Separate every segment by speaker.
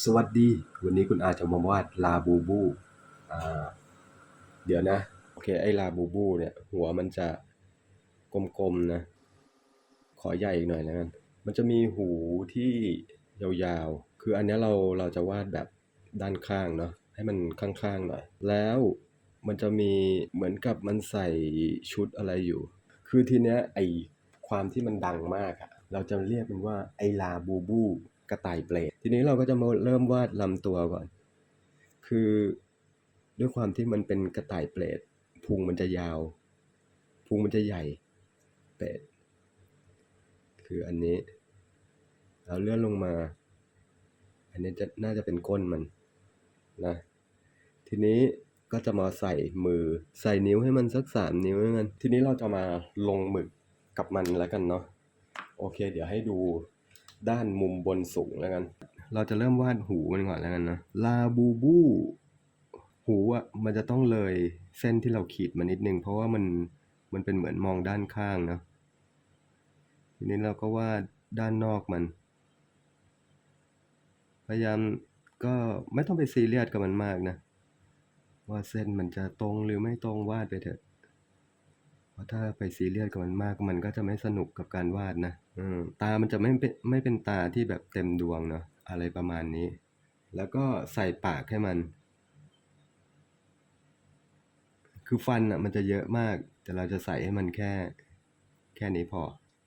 Speaker 1: สวัสดี วันนี้คุณอาจะมาวาดลาบูบูอ่าเดี๋ยวนะ โอเค ไอ้ลาบูบูเนี่ย หัวมันจะกลมๆนะ ขอใหญ่อีกหน่อยแล้วกัน มันจะมีหูที่ยาวๆ คืออันนี้เราเราจะวาดแบบด้านข้างเนาะ ให้มันข้างๆหน่อย แล้วมันจะมีเหมือนกับมันใส่ชุดอะไรอยู่ คือทีเนี้ยไอความที่มันดังมากอะเราจะเรียกมันว่าไอลาบูบู กระต่ายเปรตทีนี้เราก็จะมาเริ่มวาดลำตัวก่อน คือด้วยความที่มันเป็นกระต่ายเปรตพุงมันจะยาว พุงมันจะใหญ่เปรตคืออันนี้เราเลื่อนลงมา อันนี้จะน่าจะเป็นก้นมันนะทีนี้ก็จะมาใส่มือใส่นิ้วให้มันสักสามนิ้วให้มันทีนี้เราจะมาลงหมึกกับมันแล้วกันเนาะโอเค เดี๋ยวให้ดู ด้านมุมบนสูงแล้วกัน เราจะเริ่มวาดหูมันก่อนแล้วกันนะลาบูบูหูอะมันจะต้องเลยเส้นที่เราขีดมานิดนึง เพราะว่ามันมันเป็นเหมือนมองด้านข้างนะทีนี้เราก็วาดด้านนอกมัน พยายามก็ไม่ต้องไปซีเรียสกับมันมากนะ ว่าเส้นมันจะตรงหรือไม่ตรงวาดไปเถอะ ราะถ้าไปซีเรียสกับมันมากมันก็จะไม่สนุกกับการวาดนะอืตามันจะไม่เป็นไม่เป็นตาที่แบบเต็มดวงเนาะอะไรประมาณนี้ แล้วก็ใส่ปากให้มัน คือฟันอะมันจะเยอะมาก แต่เราจะใส่ให้มันแค่ แค่นี้พอ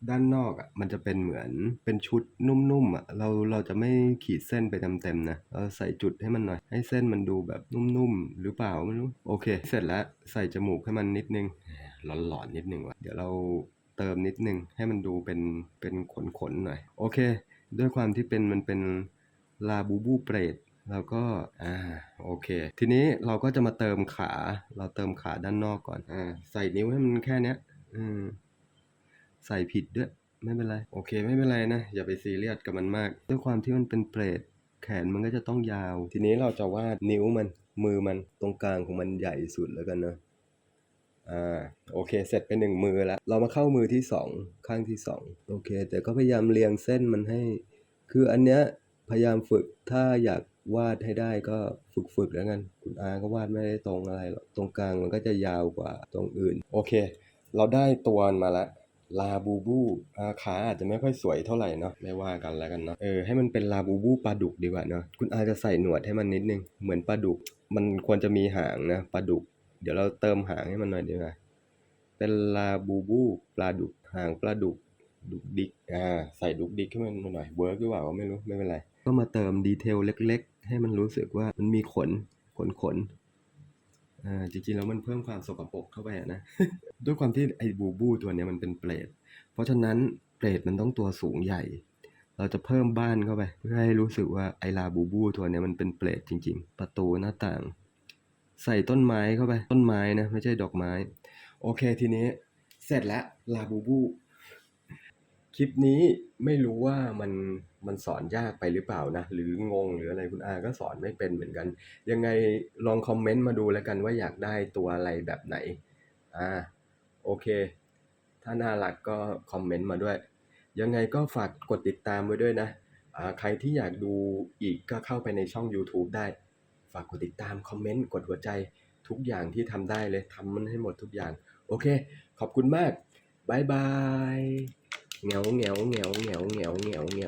Speaker 1: ด้านนอกอะมันจะเป็นเหมือนเป็นชุดนุ่มๆอะเราเราจะไม่ขีดเส้นไปเต็มๆนะเราใส่จุดให้มันหน่อย ให้เส้นมันดูแบบนุ่มๆหรือเปล่าไม่รู้โอเค เสร็จแล้วใส่จมูกให้มันนิดนึงหลอนๆนิดนึงว่ะเดี๋ยวเราเติมนิดนึงให้มันดูเป็นเป็นขนๆหน่อย โอเค ด้วยความที่เป็นมันเป็นลาบูบูเปรตเราก็อ่าโอเค ทีนี้เราก็จะมาเติมขา เราเติมขาด้านนอกก่อนอ่าใส่นิ้วให้มันแค่เนี้ยอืม ใส่ผิดด้วย ไม่เป็นไร โอเค ไม่เป็นไรนะ อย่าไปซีเรียสกับมันมาก ด้วยความที่มันเป็นเปรตแขนมันก็จะต้องยาว ทีนี้เราจะวาดนิ้วมัน มือมันตรงกลางของมันใหญ่สุดแล้วกันเนอะอ่าโอเค เสร็จไปหนึ่งมือแล้ว เรามาเข้ามือที่สองข้างที่สองโอเค แต่ก็พยายามเรียงเส้นมันให้ คืออันเนี้ยพยายามฝึกถ้าอยากวาดให้ได้ก็ฝึกฝึกแล้วกันคุณอาก็วาดไม่ได้ตรงอะไรหรอกตรงกลางมันก็จะยาวกว่าตรงอื่น โอเค เราได้ตัวมันมาแล้ว ลาบูบูอาขาอาจจะไม่ค่อยสวยเท่าไหร่เนาะไม่ว่ากันแล้วกันเนาะเออให้มันเป็นลาบูบูปลาดุกดีกว่าเนาะคุณอาจะใส่หนวดให้มันนิดนึงเหมือนปลาดุก มันควรจะมีหางนะปลาดุก เดี๋ยวเราเติมหางให้มันหน่อยดีกว่าเป็นลาบูบูปลาดุกหางปลาดุกดุกดิกอ่าใส่ดุกดิกให้มันหน่อยเวิร์กหรือเปล่าก็ไม่รู้ไม่เป็นไรก็มาเติมดีเทลเล็ก ๆ ให้มันรู้สึกว่ามันมีขนขนขน อ่าจริงๆแล้วมันเพิ่มความสกปรกเข้าไปนะ ด้วยความที่ไอ้บูบูตัวเนี้ยมันเป็นเปรตเพราะฉะนั้นเปรตมันต้องตัวสูงใหญ่ เราจะเพิ่มบ้านเข้าไป เพื่อให้รู้สึกว่าไอลาบูบูตัวเนี้ยมันเป็นเปรตจริง ๆ ประตูหน้าต่าง ใส่ต้นไม้เข้าไป ต้นไม้นะ ไม่ใช่ดอกไม้ โอเคทีนี้ เสร็จแล้วลาบูบู คลิปนี้ไม่รู้ว่ามันมันสอนยากไปหรือเปล่านะ หรืองงหรืออะไรคุณอาก็สอนไม่เป็นเหมือนกัน ยังไงลองคอมเมนต์มาดูแล้วกันว่าอยากได้ตัวอะไรแบบไหนอ่าโอเค ถ้าน่ารักก็คอมเมนต์มาด้วย ยังไงก็ฝากกดติดตามไว้ด้วยนะอ่าใครที่อยากดูอีกก็เข้าไปในช่อง YouTube ได้ ฝากกดติดตามคอมเมนต์กดหัวใจทุกอย่างที่ทำได้เลยทำมันให้หมดทุกอย่าง โอเค ขอบคุณมากบายบาย เหงาเหง